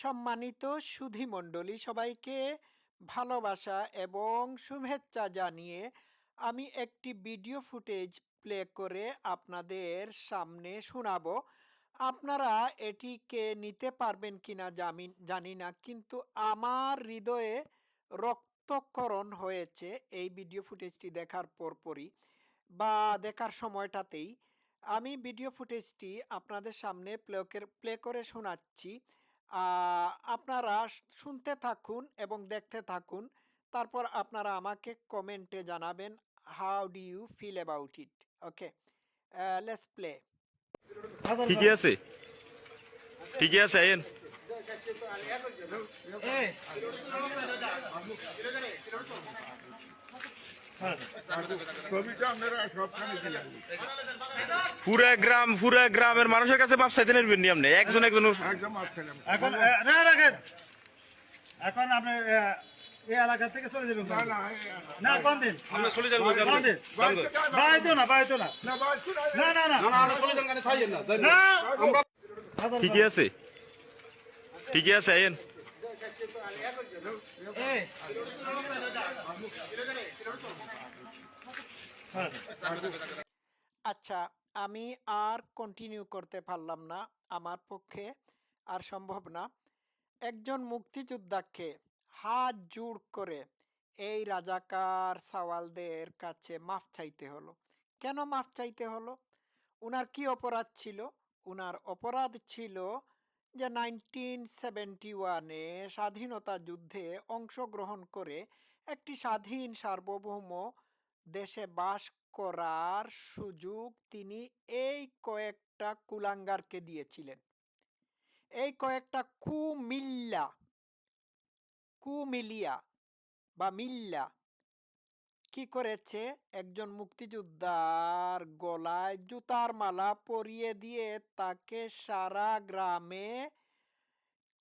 সম্মানিত সুধীমণ্ডলী সবাইকে ভালোবাসা এবং শুভেচ্ছা জানিয়ে আমি একটি ভিডিও ফুটেজ প্লে করে আপনাদের সামনে শোনাব। আপনারা এটিকে নিতে পারবেন কিনা জামিন জানি না, কিন্তু আমার হৃদয়ে রক্তকরণ হয়েছে এই ভিডিও ফুটেজটি দেখার পরপরই বা দেখার সময়টাতেই। আমি ভিডিও ফুটেজটি আপনাদের সামনে প্লে প্লে করে শোনাচ্ছি। আপনারা শুনতে থাকুন এবং দেখতে থাকুন। তারপর আপনারা আমাকে কমেন্টে জানাবেন how do you feel about it okay let's play ঠিকই আছে। ঠিকই আছে আইন পুরা গ্রাম পুরা গ্রামের মানুষের কাছে মাপ চাইতে নেবেন নি আপনি? একজন একজন একদম এখন না রাখেন। এখন আপনি এই এলাকা থেকে চলে যাবেন না দিন? আমরা চলে যাব কোন দিন? বাড়াইতো না বাড়াইতো না না। না না না চলে যান থাইয়েন না ঠিকই আছে। ঠিকই আছে আচ্ছা আমি আর কন্টিনিউ করতে পারলাম না আমার পক্ষে, আর সম্ভব না। একজন মুক্তিযোদ্ধাকে হাত জোড় করে এই রাজাকার সাওয়ালদের কাছে মাফ চাইতে হলো। কেন মাফ চাইতে হলো? উনার কি অপরাধ ছিল? উনার অপরাধ ছিল যে নাইনটিন সেভেন্টি ওয়ানে স্বাধীনতা যুদ্ধে অংশগ্রহণ করে একটি স্বাধীন সার্বভৌম দেশে বাস করার সুযোগ তিনি এই কয়েকটা কুলাঙ্গারকে দিয়েছিলেন। এই কয়েকটা কুমিল্লা কুমিলিয়া বা মিল্লা কি করেছে? একজন মুক্তিযোদ্ধার গলায় জুতার মালা পরিয়ে দিয়ে তাকে সারা গ্রামে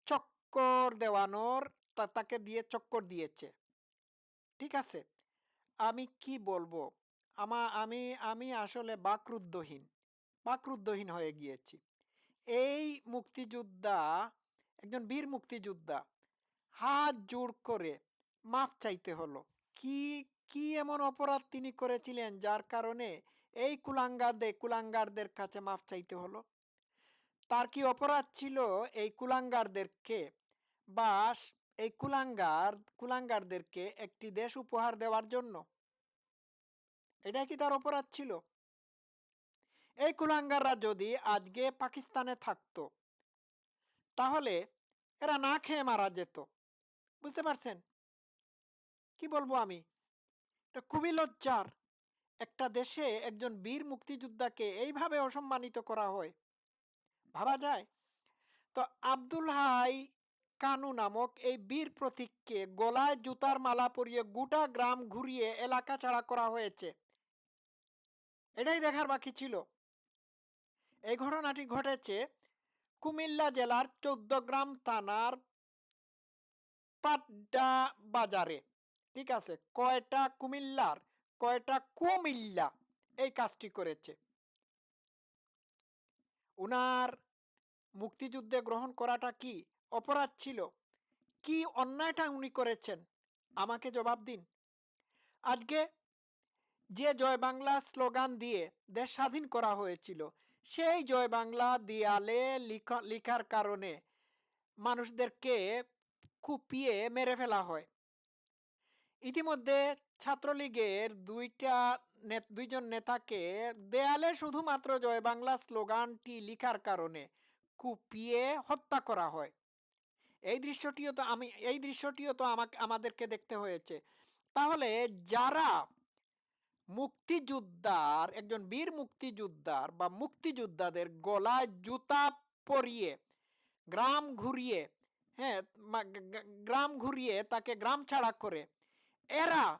চক্কর দেওয়ানোর তাকে দিয়ে চক্কর দিয়েছে। ঠিক আছে, আমি কি বলব? আমা, আমি আমি আসলে বাকরুদ্ধহীন বাকরুদ্ধহীন হয়ে গিয়েছি। এই মুক্তিযোদ্ধা, একজন বীর মুক্তিযোদ্ধা, হাত জোড় করে মাফ চাইতে হলো। কি কি এমন অপরাধ তিনি করেছিলেন যার কারণে এই কুলাঙ্গারদের কুলাঙ্গারদের কাছে মাফ চাইতে হলো? তার কি অপরাধ ছিল এই কুলাঙ্গারদেরকে? বা এই কুলাঙ্গার, কুলাঙ্গারদেরকে একটি দেশ উপহার দেওয়ার জন্য। এটা কি তার অপরাধ ছিল? এই কুলাঙ্গাররা যদি আজকে পাকিস্তানে থাকত, তাহলে এরা না খেয়ে মারা যেত। বুঝতে পারছেন? কি বলব আমি? এটা খুবই লজ্জার। একটা দেশে একজন বীর মুক্তিযোদ্ধাকে এইভাবে অসম্মানিত করা হয়। ভাবা যায়? তো আব্দুল হাই কানু নামক এই বীর প্রতীককে গলায় জুতার মালা পরিয়ে গোটা গ্রাম ঘুরিয়ে এলাকা ছাড়া করা হয়েছে। এটাই দেখার বাকি ছিল। এই ঘটনাটি ঘটেছে কুমিল্লা জেলার চৌদ্দগ্রাম থানার পাড্ডা বাজারে। ঠিক আছে, কয়টা কুমিল্লার, কয়টা কুমিল্লা এই কাজটি করেছে। উনার মুক্তিযুদ্ধে গ্রহণ করাটা কি অপরাধ ছিল? কি অন্যায়টা উনি করেছেন? আমাকে জবাব দিন। আজকে যে জয় বাংলা স্লোগান দিয়ে দেশ স্বাধীন করা হয়েছিল, সেই জয় বাংলা দেয়ালে লিখা, লিখার কারণে মানুষদেরকে কুপিয়ে মেরে ফেলা হয়। ইতিমধ্যে ছাত্রলীগের দুইটা দুইজন নেতাকে দেয়ালে শুধুমাত্র জয় বাংলা স্লোগানটি লিখার কারণে কুপিয়ে হত্যা করা হয়। এই দৃশ্যটিও তো আমি, এই দৃশ্যটিও তো আমাকে, আমাদেরকে দেখতে হয়েছে। তাহলে যারা মুক্তিযোদ্ধার, একজন বীর মুক্তিযোদ্ধার বা মুক্তিযোদ্ধাদের গলায় জুতা পরিয়ে, গ্রাম ঘুরিয়ে হ্যাঁ গ্রাম ঘুরিয়ে তাকে গ্রাম ছাড়া করে এরা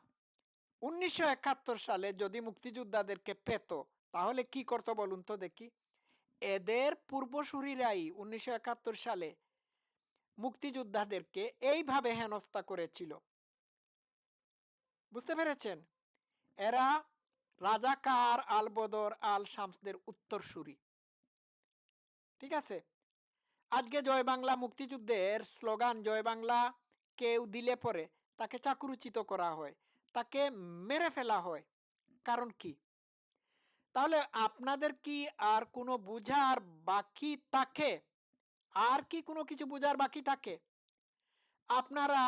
উনিশশো একাত্তর সালে যদি মুক্তিযোদ্ধাদেরকে পেত, তাহলে কি করতো বলুন তো দেখি? এদের পূর্বসূরিরাই উনিশশো একাত্তর সালে মুক্তিযোদ্ধাদেরকে এইভাবে হেনস্থা করেছিল। বুঝতে পেরেছেন? এরা রাজাকার আল বদর আল শামসদের উত্তরসূরি। ঠিক আছে? আজকে জয় বাংলা মুক্তিযুদ্ধের স্লোগান জয় বাংলা, কেউ দিলে পরে। তাকে চাকুরুচিত করা হয়, তাকে মেরে ফেলা হয়। কারণ কি? তাহলে আপনাদের কি আর কোনো বুঝার বাকি থাকে? আর কি কোনো কিছু বুঝার বাকি থাকে? আপনারা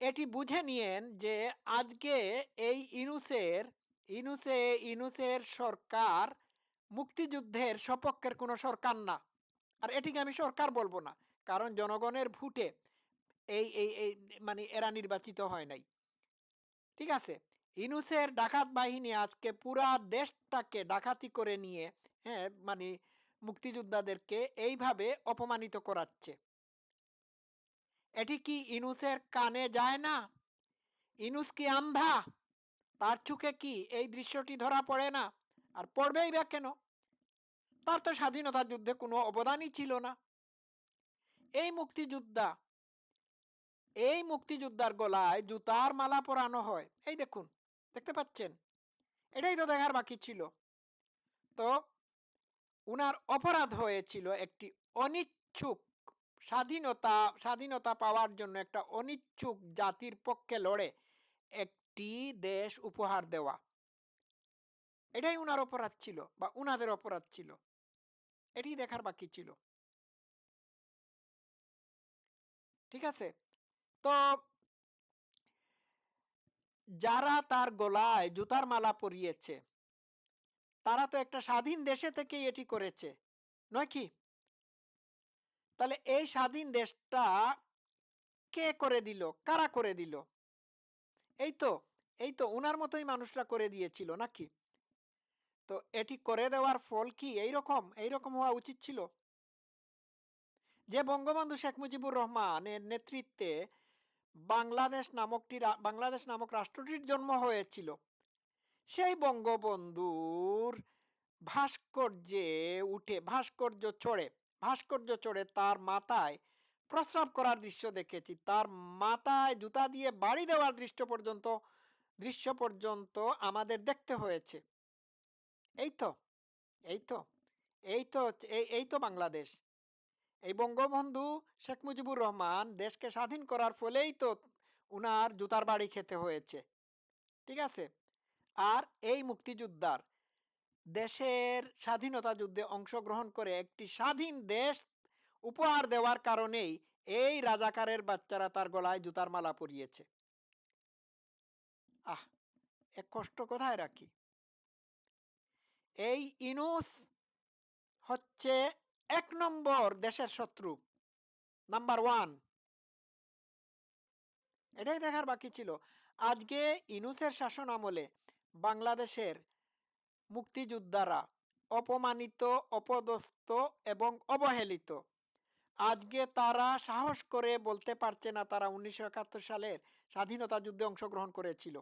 এটি বুঝে নিয়েন যে আজকে এই ইনুসের, ইনুসে, ইনুসের সরকার মুক্তিযুদ্ধের সপক্ষের কোনো সরকার না। আর এটিকে আমি সরকার বলব না, কারণ জনগণের ভোটে এই এই মানে এরা নির্বাচিত হয় নাই। ঠিক আছে? ইনুসের ডাকাত বাহিনী আজকে পুরা দেশটাকে ডাকাতি করে নিয়ে হ্যাঁ মানে মুক্তিযোদ্ধাদেরকে এইভাবে অপমানিত করাচ্ছে। এটি কি ইনুসের কানে যায় না? ইনুস কি আন্ধা? তার চোখে কি এই দৃশ্যটি ধরা পড়ে না? আর পড়বেই বা কেন? তার তো স্বাধীনতা যুদ্ধে কোনো অবদানই ছিল না। এই মুক্তিযোদ্ধা এই মুক্তিযোদ্ধার গলায় জুতার মালা পরানো হয়। এই দেখুন, দেখতে পাচ্ছেন? এটাই তো দেখার বাকি ছিল। তো উনার অপরাধ হয়েছিল একটি অনিচ্ছুক স্বাধীনতা স্বাধীনতা পাওয়ার জন্য একটা অনিচ্ছুক জাতির পক্ষে লড়ে একটি দেশ উপহার দেওয়া। এটাই উনার অপরাধ ছিল বা উনাদের অপরাধ ছিল। এটি দেখার বাকি ছিল। ঠিক আছে? তো যারা তার গলায় জুতার মালা পরিয়েছে, তারা তো একটা স্বাধীন দেশে থেকেই এটি করেছে, নয় কি? তাহলে এই স্বাধীন দেশটা কে করে দিল? কারা করে দিল? এই তো এই তো ওনার মতোই মানুষরা করে দিয়েছিল নাকি তো এটি করে দেওয়ার ফল কি এইরকম? এইরকম হওয়া উচিত ছিল? যে বঙ্গবন্ধু শেখ মুজিবুর রহমানের নেতৃত্বে বাংলাদেশ নামকটি বাংলাদেশ নামক রাষ্ট্রটির জন্ম হয়েছিল। সেই বঙ্গবন্ধুর ভাস্কর্যে উঠে, ভাস্কর্য চড়ে ভাস্কর্য চড়ে তার মাথায় প্রস্রাব করার দৃশ্য দেখেছি। তার মাথায় জুতা দিয়ে বাড়ি দেওয়ার দৃশ্য পর্যন্ত দৃশ্য পর্যন্ত আমাদের দেখতে হয়েছে। এই তো এই তো এই তো এই তো বাংলাদেশ। এই বঙ্গবন্ধু শেখ মুজিবুর রহমান দেশকে স্বাধীন করার ফলেই তো উনার জুতার বাড়ি খেতে হয়েছে। ঠিক আছে? আর এই মুক্তিযোদ্ধার দেশের স্বাধীনতা যুদ্ধে অংশগ্রহণ করে একটি স্বাধীন দেশ উপহার দেওয়ার কারণেই এই রাজাকারের বাচ্চারা তার গলায় জুতার মালা পরিয়েছে। আহ এক কষ্ট কোথায় রাখি? এই ইনুস হচ্ছে এক নম্বর দেশের শত্রু নাম্বার ওয়ান এটাই দেখার বাকি ছিল। আজকে ইনুসের শাসন আমলে বাংলাদেশের মুক্তিযোদ্ধারা অপমানিত, অপদস্থ এবং অবহেলিত। আজকে তারা সাহস করে বলতে পারছে না তারা উনিশশো একাত্তর সালের স্বাধীনতা যুদ্ধে অংশগ্রহণ করেছিল।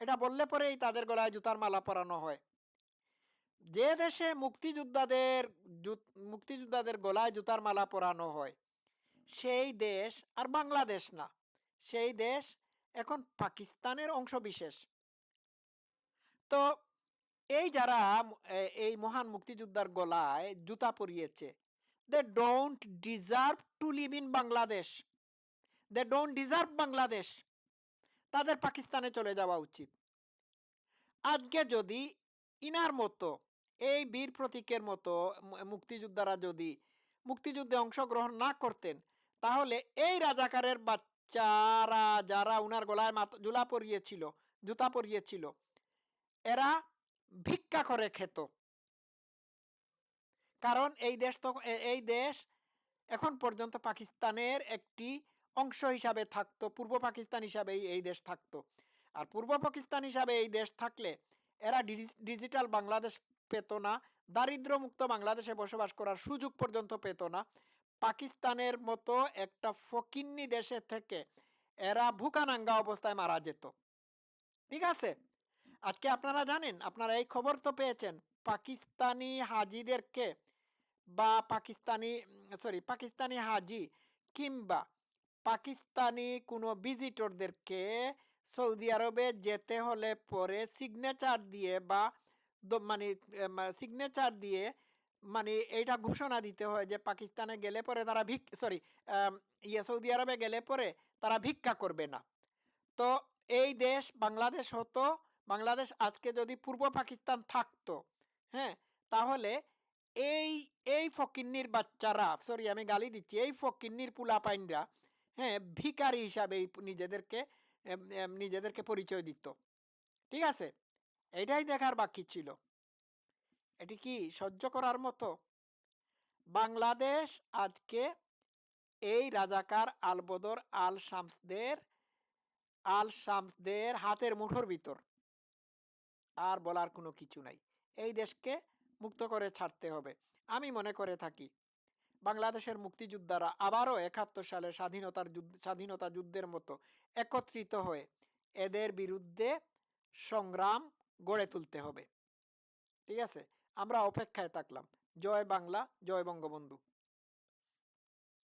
এটা বললে পরেই তাদের গলায় জুতার মালা পরানো হয়। যে দেশে মুক্তিযোদ্ধাদের মুক্তিযোদ্ধাদের গলায় জুতার মালা পরানো হয়, সেই দেশ আর বাংলাদেশ না। সেই দেশ এখন পাকিস্তানের অংশ বিশেষ তো এই যারা এই মহান মুক্তিযোদ্ধার গলায় জুতা পরিয়েছে they don't deserve to live in Bangladesh they don't deserve Bangladesh তাদের পাকিস্তানে চলে যাওয়া উচিত। আজকে যদি ইনার মতো এই বীর প্রতীকের মতো মুক্তিযোদ্ধারা যদি মুক্তিযুদ্ধে অংশগ্রহণ না করতেন, তাহলে এই রাজাকারের বাচ্চারা যারা উনার গলায় মাথা, জুলা পরিয়েছিল, জুতা পরিয়েছিল, এরা ভিক্ষা করে খেত। কারণ এই দেশ তো এই দেশ এখন পর্যন্ত পাকিস্তানের একটি অংশ হিসাবে থাকতো, পূর্ব পাকিস্তান হিসাবেই এই দেশ থাকতো। আর পূর্ব পাকিস্তান হিসাবে এই দেশ থাকলে এরা ডিজি- ডিজিটাল বাংলাদেশ পেত না। দারিদ্র্যমুক্ত বাংলাদেশে বসবাস করার সুযোগ পর্যন্ত পেত না। পাকিস্তানের মতো একটা ফকিন্নি দেশে থেকে এরা ভুকানাঙ্গা অবস্থায় মারা যেত। ঠিক আছে? আজকে আপনারা জানেন, আপনারা এই খবর তো পেয়েছেন, পাকিস্তানি হাজিদেরকে বা পাকিস্তানি, সরি, পাকিস্তানি হাজি কিংবা পাকিস্তানি কোনো ভিজিটরদেরকে সৌদি আরবে যেতে হলে পরে সিগনেচার দিয়ে বা মানে সিগনেচার দিয়ে মানে এইটা ঘোষণা দিতে হয় যে পাকিস্তানে গেলে পরে তারা ভিক সরি ইয়ে সৌদি আরবে গেলে পরে তারা ভিক্ষা করবে না। তো এই দেশ বাংলাদেশ হতো, বাংলাদেশ আজকে যদি পূর্ব পাকিস্তান থাকতো হ্যাঁ তাহলে এই এই ফকিন্নির বাচ্চারা সরি আমি গালি দিচ্ছি, এই ফকিন্নির পুলাপাইনরা হ্যাঁ ভিকারি হিসাবে নিজেদেরকে নিজেদেরকে পরিচয় দিত। ঠিক আছে? এটাই দেখার বাকি ছিল। এটি কি সহ্য করার মতো? বাংলাদেশ আজকে এই রাজাকার আলবদর আল শামসদের আল শামসদের হাতের মুঠোর ভিতর। আর বলার কোনো কিছু নাই। এই দেশকে মুক্ত করে ছাড়তে হবে। আমি মনে করে থাকি, বাংলাদেশের মুক্তিযোদ্ধারা আবারও একাত্তর সালে স্বাধীনতার যুদ্ধ, স্বাধীনতা যুদ্ধের মতো একত্রিত হয়ে এদের বিরুদ্ধে সংগ্রাম গড়ে তুলতে হবে। ঠিক আছে? আমরা অপেক্ষায় থাকলাম। জয় বাংলা জয় বঙ্গবন্ধু।